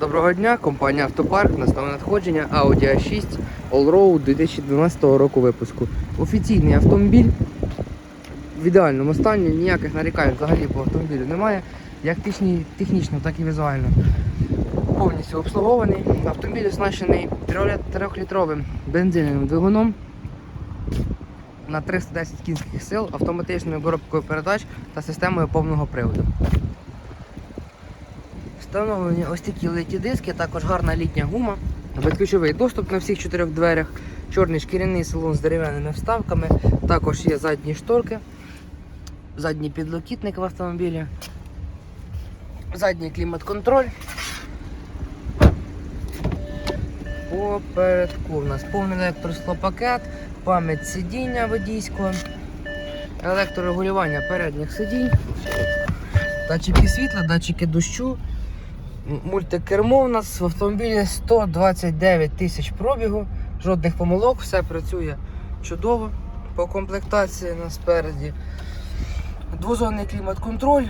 Доброго дня, компанія Автопарк, настане надходження Audi A6 Allroad 2012 року випуску. Офіційний автомобіль в ідеальному стані, ніяких нарікань взагалі по автомобілю немає, як технічно, так і візуально. Повністю обслугований. Автомобіль оснащений 3-літровим бензиновим двигуном на 310 кінських сил, автоматичною коробкою передач та системою повного приводу. Встановлені ось такі литі диски, також гарна літня гума, безключовий доступ на всіх чотирьох дверях, чорний шкіряний салон з дерев'яними вставками, також є задні шторки, задній підлокітник в автомобілі, задній клімат-контроль. Попередку у нас повний електросклопакет, пам'ять сидіння водійського, електрорегулювання передніх сидінь, датчики світла, датчики дощу. Мультикермо у нас в автомобілі 129 тисяч пробігу, жодних помилок, все працює чудово по комплектації на спереді. Двозонний клімат-контроль,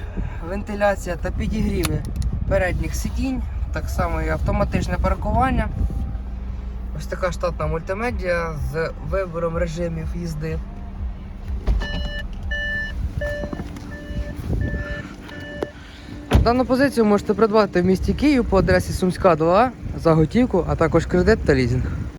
вентиляція та підігріви передніх сидінь, так само і автоматичне паркування. Ось така штатна мультимедіа з вибором режимів їзди. Дану позицію можете придбати в місті Київ по адресі Сумська 2 за готівку, а також кредит та лізинг.